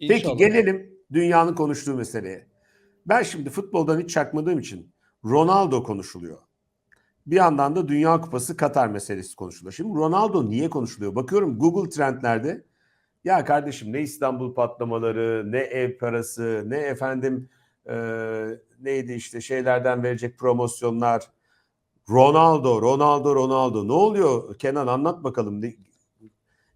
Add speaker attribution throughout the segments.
Speaker 1: Peki gelelim dünyanın konuştuğu meseleye. Ben şimdi futboldan hiç çakmadığım için Ronaldo konuşuluyor. Bir yandan da Dünya Kupası Katar meselesi konuşuluyor. Şimdi Ronaldo niye konuşuluyor? Bakıyorum Google trendlerde ya kardeşim ne İstanbul patlamaları, ne ev parası, ne efendim e, neydi işte şeylerden verecek promosyonlar. Ronaldo, Ronaldo, Ronaldo. Ne oluyor Kenan anlat bakalım.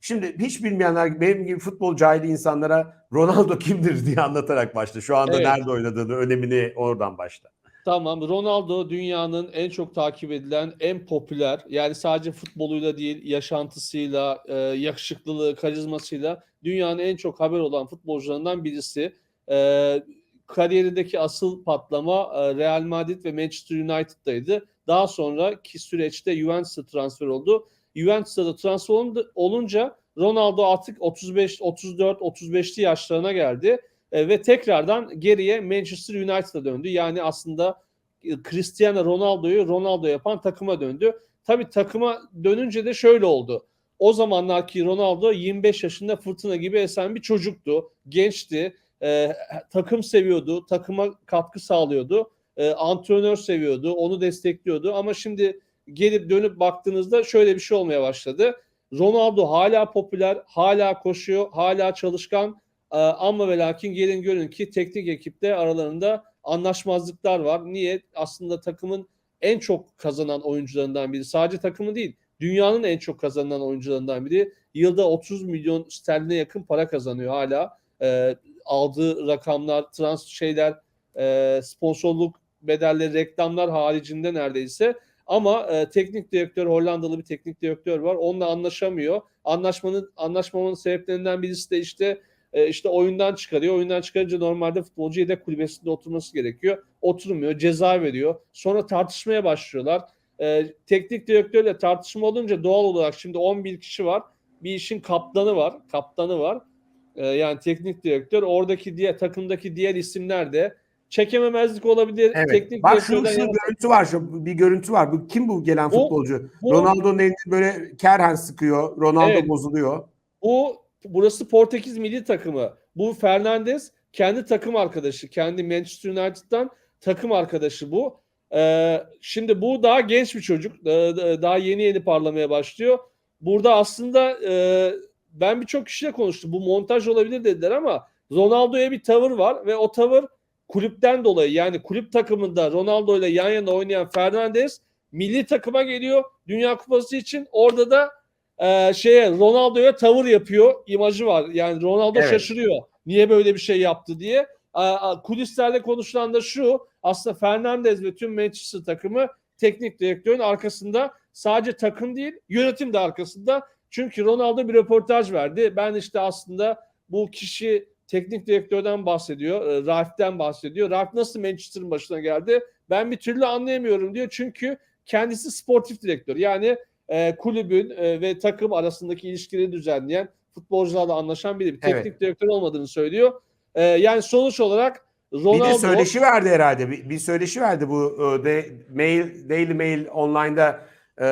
Speaker 1: Şimdi hiç bilmeyenler benim gibi futbol cahili insanlara Ronaldo kimdir diye anlatarak başla. Şu anda
Speaker 2: Evet.
Speaker 1: nerede oynadığını, önemini oradan başla.
Speaker 2: Tamam Ronaldo dünyanın en çok takip edilen, en popüler yani sadece futboluyla değil yaşantısıyla, e, yakışıklılığı, karizmasıyla dünyanın en çok haber olan futbolcularından birisi. E, kariyerindeki asıl patlama e, Real Madrid ve Manchester United'daydı. Daha sonraki süreçte Juventus'a transfer oldu. Juventus'a da transfer olunca- Ronaldo artık 35, 34, 35'li yaşlarına geldi. E, ve tekrardan geriye Manchester United'a döndü. Yani aslında e, Cristiano Ronaldo'yu Ronaldo yapan takıma döndü. Tabii takıma dönünce de şöyle oldu. O zamanlarki Ronaldo 25 yaşında fırtına gibi esen bir çocuktu. Gençti. E, takım seviyordu. Takıma katkı sağlıyordu. E, antrenör seviyordu. Onu destekliyordu. Ama şimdi gelip dönüp baktığınızda şöyle bir şey olmaya başladı. Ronaldo hala popüler, hala koşuyor, hala çalışkan. Ee, ama ve lakin gelin görün ki teknik ekipte aralarında anlaşmazlıklar var. Niye? Aslında takımın en çok kazanan oyuncularından biri. Sadece takımı değil, dünyanın en çok kazanan oyuncularından biri. Yılda 30 milyon sterline yakın para kazanıyor hala. Ee, aldığı rakamlar, trans şeyler, e, sponsorluk bedelleri, reklamlar haricinde neredeyse. Ama e, teknik direktör Hollandalı bir teknik direktör var. Onunla anlaşamıyor. Anlaşmanın anlaşmamanın sebeplerinden birisi de işte e, işte oyundan çıkarıyor. Oyundan çıkarınca normalde futbolcu yedek kulübesinde oturması gerekiyor. Oturmuyor, ceza veriyor. Sonra tartışmaya başlıyorlar. E, teknik direktörle tartışma olunca doğal olarak şimdi 11 kişi var. Bir işin kaptanı var. Kaptanı var. E, yani teknik direktör. Oradaki diğer takımdaki diğer isimler de çekememezlik olabilir.
Speaker 1: Evet.
Speaker 2: Teknik
Speaker 1: Bak şu, şu
Speaker 2: yana-
Speaker 1: görüntü var. Şu bir görüntü var. Bu kim bu gelen futbolcu? Ronaldo'nun elini böyle kerhen sıkıyor. Ronaldo
Speaker 2: Evet.
Speaker 1: bozuluyor.
Speaker 2: Bu burası Portekiz milli takımı. Bu Fernandes kendi takım arkadaşı. Kendi Manchester United'dan takım arkadaşı bu. Ee, şimdi bu daha genç bir çocuk. Daha, daha yeni yeni parlamaya başlıyor. Burada aslında e, ben birçok kişiyle konuştum. Bu montaj olabilir dediler ama Ronaldo'ya bir tavır var ve o tavır kulüpten dolayı yani kulüp takımında Ronaldo ile yan yana oynayan Fernandes milli takıma geliyor Dünya Kupası için. Orada da e, şeye Ronaldo'ya tavır yapıyor imajı var. Yani Ronaldo
Speaker 1: Evet.
Speaker 2: şaşırıyor. Niye böyle bir şey yaptı diye. A, kulislerde konuşulan da şu. Aslında Fernandez ve tüm Manchester takımı teknik direktörün arkasında sadece takım değil yönetim de arkasında. Çünkü Ronaldo bir röportaj verdi. Ben işte aslında bu kişi teknik direktörden bahsediyor. E, Ralph'ten bahsediyor. Ralph nasıl Manchester'ın başına geldi? Ben bir türlü anlayamıyorum diyor. Çünkü kendisi sportif direktör. Yani e, kulübün e, ve takım arasındaki ilişkileri düzenleyen, futbolcularla anlaşan biri. Bir teknik
Speaker 1: Evet.
Speaker 2: direktör olmadığını söylüyor. E, yani sonuç olarak Ronaldo...
Speaker 1: Bir de söyleşi verdi herhalde. Bir, bir söyleşi verdi bu e, de, Mail, Daily Mail online'da e,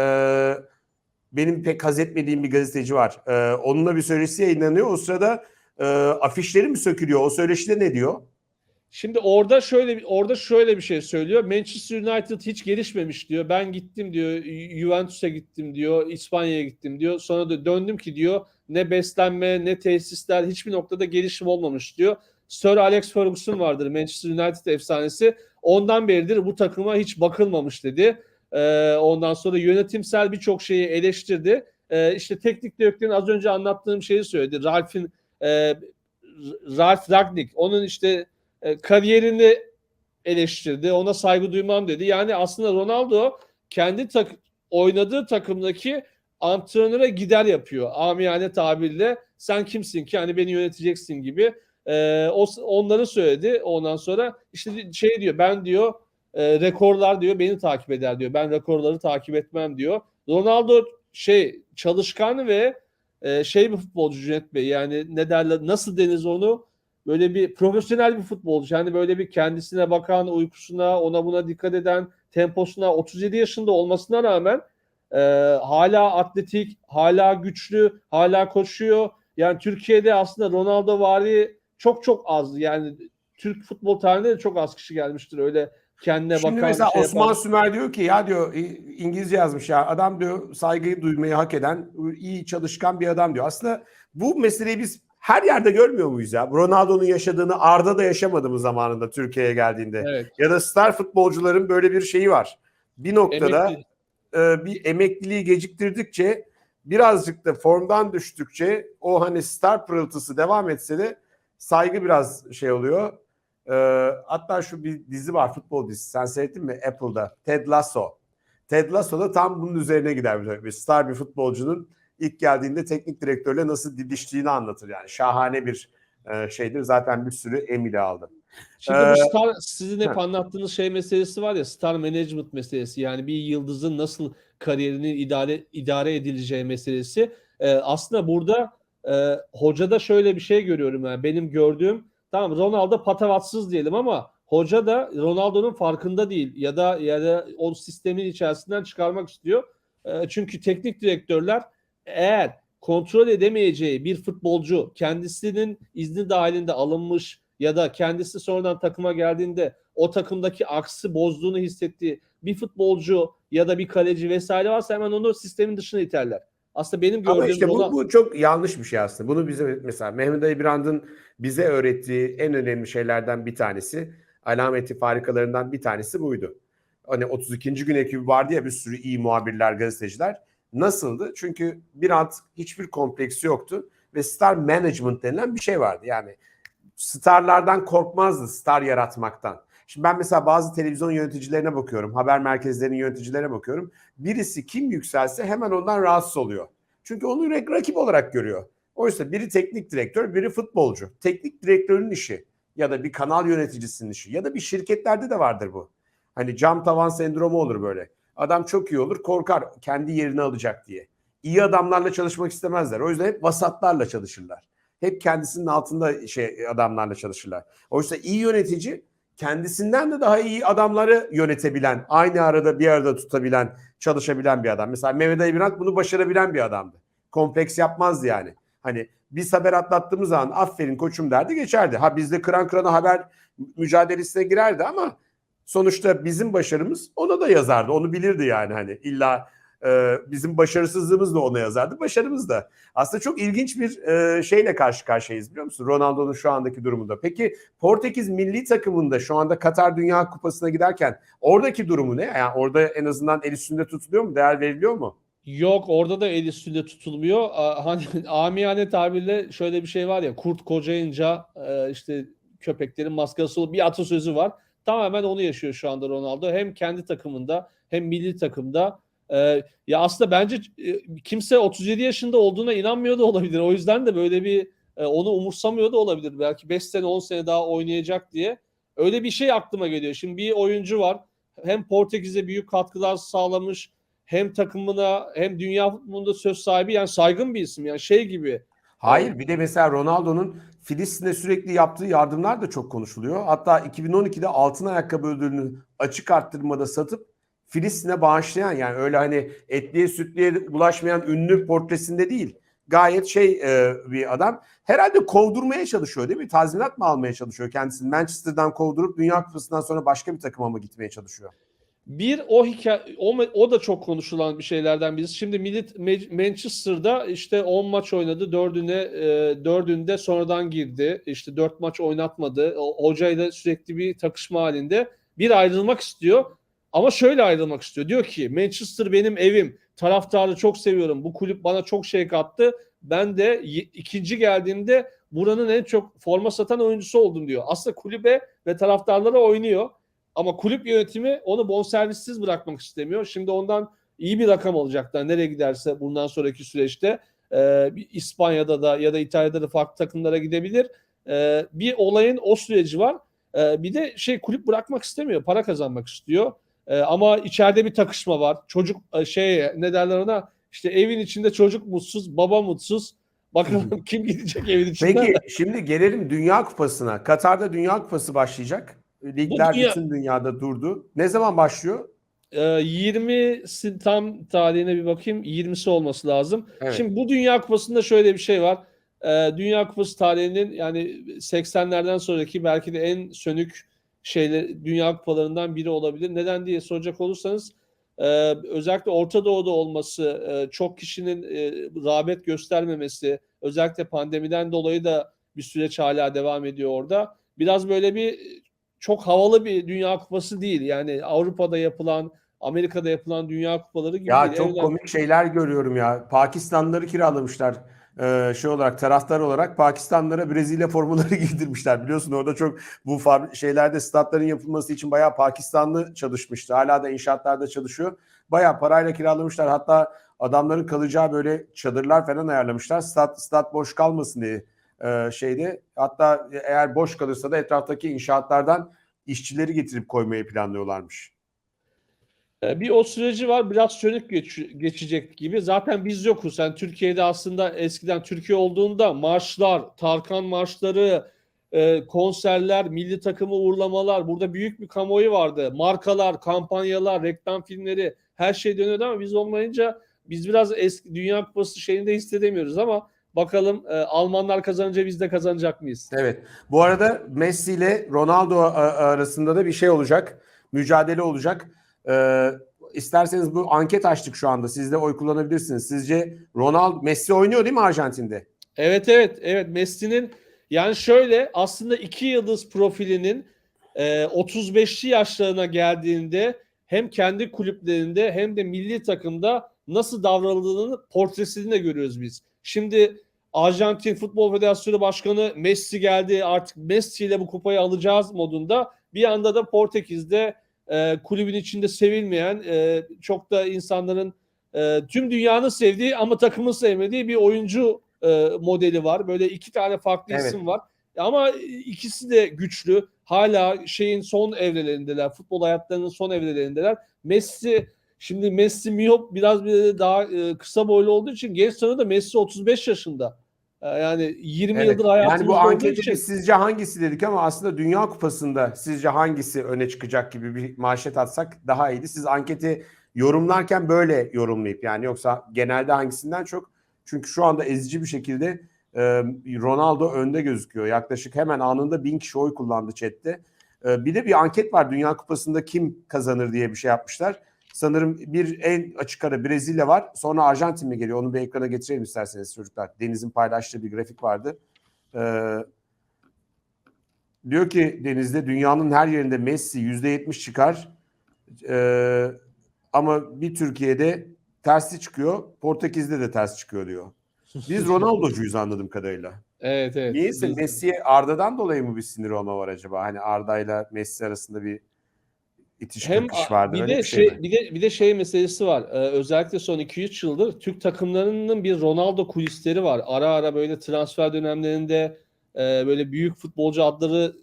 Speaker 1: benim pek haz etmediğim bir gazeteci var. E, onunla bir söyleşi yayınlanıyor. O sırada e, afişleri mi sökülüyor? O söyleşide ne diyor?
Speaker 2: Şimdi orada şöyle orada şöyle bir şey söylüyor. Manchester United hiç gelişmemiş diyor. Ben gittim diyor. Juventus'a gittim diyor. İspanya'ya gittim diyor. Sonra da döndüm ki diyor ne beslenme ne tesisler hiçbir noktada gelişim olmamış diyor. Sir Alex Ferguson vardır Manchester United efsanesi. Ondan beridir bu takıma hiç bakılmamış dedi. Ee, ondan sonra yönetimsel birçok şeyi eleştirdi. Ee, işte teknik direktörün az önce anlattığım şeyi söyledi. Ralph'in e, Ralph Ragnick onun işte e, kariyerini eleştirdi. Ona saygı duymam dedi. Yani aslında Ronaldo kendi tak oynadığı takımdaki antrenöre gider yapıyor. Amiyane tabirle sen kimsin ki hani beni yöneteceksin gibi. E, o onları söyledi. Ondan sonra işte şey diyor ben diyor e, rekorlar diyor beni takip eder diyor. Ben rekorları takip etmem diyor. Ronaldo şey çalışkan ve e, şey bir futbolcu Cüneyt Bey yani ne derler nasıl deniz onu böyle bir profesyonel bir futbolcu. Yani böyle bir kendisine bakan, uykusuna, ona buna dikkat eden, temposuna 37 yaşında olmasına rağmen e, hala atletik, hala güçlü, hala koşuyor. Yani Türkiye'de aslında Ronaldo vari çok çok az. Yani Türk futbol tarihinde de çok az kişi gelmiştir öyle kendine
Speaker 1: Şimdi
Speaker 2: bakan
Speaker 1: mesela
Speaker 2: şey
Speaker 1: Osman
Speaker 2: yapan.
Speaker 1: Sümer diyor ki ya diyor İngilizce yazmış ya adam diyor saygıyı duymayı hak eden iyi çalışkan bir adam diyor. Aslında bu meseleyi biz her yerde görmüyor muyuz ya? Ronaldo'nun yaşadığını Arda da yaşamadı mı zamanında Türkiye'ye geldiğinde?
Speaker 2: Evet.
Speaker 1: Ya da star futbolcuların böyle bir şeyi var. Bir noktada
Speaker 2: Emekli.
Speaker 1: e, bir emekliliği geciktirdikçe birazcık da formdan düştükçe o hani star pırıltısı devam etse de saygı biraz şey oluyor. E, hatta şu bir dizi var futbol dizisi sen seyrettin mi Apple'da Ted Lasso. Ted Lasso da tam bunun üzerine gider bir, star bir futbolcunun ilk geldiğinde teknik direktörle nasıl didiştiğini anlatır yani şahane bir e, şeydir zaten bir sürü Emmy aldı.
Speaker 2: Şimdi
Speaker 1: Ee,
Speaker 2: bu star sizin hep
Speaker 1: heh.
Speaker 2: anlattığınız şey meselesi var ya star management meselesi yani bir yıldızın nasıl kariyerinin idare idare edileceği meselesi. Ee, aslında burada e, hocada şöyle bir şey görüyorum yani benim gördüğüm tamam Ronaldo patavatsız diyelim ama hoca da Ronaldo'nun farkında değil ya da ya da o sistemin içerisinden çıkarmak istiyor. E, çünkü teknik direktörler eğer kontrol edemeyeceği bir futbolcu kendisinin izni dahilinde alınmış ya da kendisi sonradan takıma geldiğinde o takımdaki aksi bozduğunu hissettiği bir futbolcu ya da bir kaleci vesaire varsa hemen onu sistemin dışına iterler. Aslında benim gördüğüm
Speaker 1: Ama işte bu, bu çok yanlış bir şey aslında. Bunu bize mesela Mehmet Ali Birand'ın bize öğrettiği en önemli şeylerden bir tanesi, alameti farikalarından bir tanesi buydu. Hani 32. gün ekibi vardı ya bir sürü iyi muhabirler, gazeteciler. Nasıldı? Çünkü Birand hiçbir kompleksi yoktu ve star management denilen bir şey vardı. Yani starlardan korkmazdı star yaratmaktan. Şimdi ben mesela bazı televizyon yöneticilerine bakıyorum, haber merkezlerinin yöneticilerine bakıyorum. Birisi kim yükselse hemen ondan rahatsız oluyor. Çünkü onu rak- rakip olarak görüyor. Oysa biri teknik direktör, biri futbolcu. Teknik direktörün işi ya da bir kanal yöneticisinin işi ya da bir şirketlerde de vardır bu. Hani cam tavan sendromu olur böyle. Adam çok iyi olur, korkar kendi yerini alacak diye. İyi adamlarla çalışmak istemezler. O yüzden hep vasatlarla çalışırlar. Hep kendisinin altında şey adamlarla çalışırlar. Oysa iyi yönetici kendisinden de daha iyi adamları yönetebilen, aynı arada bir arada tutabilen, çalışabilen bir adam. Mesela Mehmet Ali Birant bunu başarabilen bir adamdı. Kompleks yapmazdı yani. Hani biz haber atlattığımız zaman aferin koçum derdi geçerdi. Ha bizde kıran kırana haber mücadelesine girerdi ama sonuçta bizim başarımız ona da yazardı. Onu bilirdi yani hani illa e, bizim başarısızlığımız da ona yazardı. Başarımız da. Aslında çok ilginç bir e, şeyle karşı karşıyayız biliyor musun? Ronaldo'nun şu andaki durumunda. Peki Portekiz milli takımında şu anda Katar Dünya Kupası'na giderken oradaki durumu ne? Yani orada en azından el üstünde tutuluyor mu? Değer veriliyor mu?
Speaker 2: Yok orada da el üstünde tutulmuyor. Hani amiyane tabirle şöyle bir şey var ya kurt kocayınca e, işte köpeklerin maskası bir atasözü var. Tamamen onu yaşıyor şu anda Ronaldo. Hem kendi takımında hem milli takımda. E, ya aslında bence e, kimse 37 yaşında olduğuna inanmıyor da olabilir. O yüzden de böyle bir onu umursamıyor da olabilir. Belki 5 sene 10 sene daha oynayacak diye. Öyle bir şey aklıma geliyor. Şimdi bir oyuncu var. Hem Portekiz'e büyük katkılar sağlamış hem takımına hem dünya futbolunda söz sahibi yani saygın bir isim yani şey gibi.
Speaker 1: Hayır bir de mesela Ronaldo'nun Filistin'e sürekli yaptığı yardımlar da çok konuşuluyor. Hatta 2012'de altın ayakkabı ödülünü açık arttırmada satıp Filistin'e bağışlayan yani öyle hani etliye sütliye bulaşmayan ünlü portresinde değil. Gayet şey e, bir adam. Herhalde kovdurmaya çalışıyor değil mi? Tazminat mı almaya çalışıyor kendisini? Manchester'dan kovdurup Dünya Kupası'ndan sonra başka bir takıma mı gitmeye çalışıyor?
Speaker 2: Bir o hikaye o, o da çok konuşulan bir şeylerden birisi. Şimdi Millet Manchester'da işte 10 maç oynadı. 4'üne e, 4'ünde sonradan girdi. İşte 4 maç oynatmadı. O, hocayla sürekli bir takışma halinde. Bir ayrılmak istiyor. Ama şöyle ayrılmak istiyor. Diyor ki Manchester benim evim. Taraftarı çok seviyorum. Bu kulüp bana çok şey kattı. Ben de ikinci geldiğimde buranın en çok forma satan oyuncusu oldum diyor. Aslında kulübe ve taraftarlara oynuyor. Ama kulüp yönetimi onu bonservissiz bırakmak istemiyor. Şimdi ondan iyi bir rakam alacaklar. Nereye giderse bundan sonraki süreçte e, İspanya'da da ya da İtalya'da da farklı takımlara gidebilir. E, bir olayın o süreci var. E, bir de şey kulüp bırakmak istemiyor. Para kazanmak istiyor. E, ama içeride bir takışma var. Çocuk e, şey ne derler ona işte evin içinde çocuk mutsuz, baba mutsuz. Bakalım kim gidecek evin içinden.
Speaker 1: Peki şimdi gelelim Dünya Kupası'na. Katar'da Dünya Kupası başlayacak. Ligler
Speaker 2: dünya-
Speaker 1: bütün dünyada durdu. Ne zaman başlıyor?
Speaker 2: Ee, 20'si tam tarihine bir bakayım. 20'si olması lazım.
Speaker 1: Evet.
Speaker 2: Şimdi bu Dünya Kupası'nda şöyle bir şey var. e, Dünya Kupası tarihinin yani 80'lerden sonraki belki de en sönük şeyler Dünya Kupalarından biri olabilir. Neden diye soracak olursanız e, özellikle Orta Doğu'da olması, e, çok kişinin e, rağbet göstermemesi, özellikle pandemiden dolayı da bir süreç hala devam ediyor orada. Biraz böyle bir çok havalı bir Dünya Kupası değil. Yani Avrupa'da yapılan, Amerika'da yapılan Dünya Kupaları gibi
Speaker 1: Ya
Speaker 2: değil.
Speaker 1: çok
Speaker 2: Evlen-
Speaker 1: komik şeyler görüyorum ya. Pakistanlıları kiralamışlar. Ee, şey olarak taraftar olarak Pakistanlılara Brezilya formaları giydirmişler. Biliyorsun orada çok bu şeylerde statların yapılması için bayağı Pakistanlı çalışmıştı. Hala da inşaatlarda çalışıyor. Bayağı parayla kiralamışlar. Hatta adamların kalacağı böyle çadırlar falan ayarlamışlar. Stat, stat boş kalmasın diye e, şeyde. Hatta eğer boş kalırsa da etraftaki inşaatlardan işçileri getirip koymayı planlıyorlarmış.
Speaker 2: Ee, Bir o süreci var biraz sönük geç- geçecek gibi. Zaten biz yokuz. Yani Türkiye'de aslında eskiden Türkiye olduğunda marşlar, Tarkan marşları, e, konserler, milli takımı uğurlamalar, burada büyük bir kamuoyu vardı. Markalar, kampanyalar, reklam filmleri her şey dönüyordu ama biz olmayınca biz biraz eski Dünya Kupası şeyinde hissedemiyoruz ama bakalım e, Almanlar kazanınca biz de kazanacak mıyız?
Speaker 1: Evet. Bu arada Messi ile Ronaldo a- arasında da bir şey olacak. Mücadele olacak. Ee, isterseniz bu anket açtık şu anda. Siz de oy kullanabilirsiniz. Sizce Ronaldo Messi oynuyor değil mi Arjantin'de?
Speaker 2: Evet evet evet Messi'nin yani şöyle aslında iki yıldız profilinin e, 35'li yaşlarına geldiğinde hem kendi kulüplerinde hem de milli takımda nasıl davranıldığını portresini de görüyoruz biz. Şimdi Arjantin Futbol Federasyonu Başkanı Messi geldi artık Messi ile bu kupayı alacağız modunda. Bir anda da Portekiz'de e, kulübün içinde sevilmeyen e, çok da insanların e, tüm dünyanın sevdiği ama takımın sevmediği bir oyuncu e, modeli var. Böyle iki tane farklı
Speaker 1: Evet.
Speaker 2: isim var. Ama ikisi de güçlü. Hala şeyin son evrelerindeler. Futbol hayatlarının son evrelerindeler. Messi şimdi Messi miyop biraz bir daha e, kısa boylu olduğu için genç sanı da Messi 35 yaşında. E, yani 20
Speaker 1: Evet.
Speaker 2: yıldır
Speaker 1: Yani
Speaker 2: hayatımızda
Speaker 1: bu
Speaker 2: olduğu
Speaker 1: ankette
Speaker 2: için.
Speaker 1: sizce hangisi dedik ama aslında Dünya Kupası'nda sizce hangisi öne çıkacak gibi bir manşet atsak daha iyiydi. Siz anketi yorumlarken böyle yorumlayıp yani yoksa genelde hangisinden çok çünkü şu anda ezici bir şekilde e, Ronaldo önde gözüküyor. Yaklaşık hemen anında bin kişi oy kullandı chatte. E, bir de bir anket var Dünya Kupası'nda kim kazanır diye bir şey yapmışlar. Sanırım bir en açık ara Brezilya var. Sonra Arjantin mi geliyor? Onu bir ekrana getirelim isterseniz çocuklar. Deniz'in paylaştığı bir grafik vardı. Ee, diyor ki Deniz'de dünyanın her yerinde Messi %70 çıkar. Ee, ama bir Türkiye'de tersi çıkıyor. Portekiz'de de ters çıkıyor diyor. Biz Ronaldo'cuyuz anladığım kadarıyla.
Speaker 2: Evet evet.
Speaker 1: Niyeyse Messi'ye Arda'dan dolayı mı bir sinir olma var acaba? Hani Arda'yla Messi arasında bir itiş
Speaker 2: Hem
Speaker 1: kakış vardır.
Speaker 2: bir de
Speaker 1: bir şey,
Speaker 2: şey, bir de bir de şey meselesi var. Ee, özellikle son 2-3 yıldır Türk takımlarının bir Ronaldo kulisleri var. Ara ara böyle transfer dönemlerinde e, böyle büyük futbolcu adları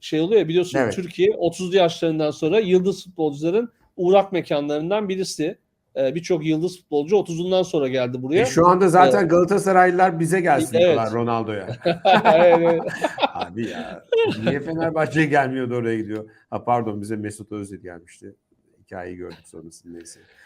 Speaker 2: şey oluyor ya biliyorsun
Speaker 1: Evet.
Speaker 2: Türkiye 30'lu yaşlarından sonra yıldız futbolcuların uğrak mekanlarından birisi. Ee, Birçok yıldız futbolcu 30'undan sonra geldi buraya.
Speaker 1: E şu anda zaten Galatasaraylılar bize gelsin
Speaker 2: Evet.
Speaker 1: diyorlar Ronaldo'ya. Abi ya niye Fenerbahçe'ye gelmiyordu oraya gidiyor? Ha pardon bize Mesut Özil gelmişti. Hikayeyi gördük sonrasında neyse.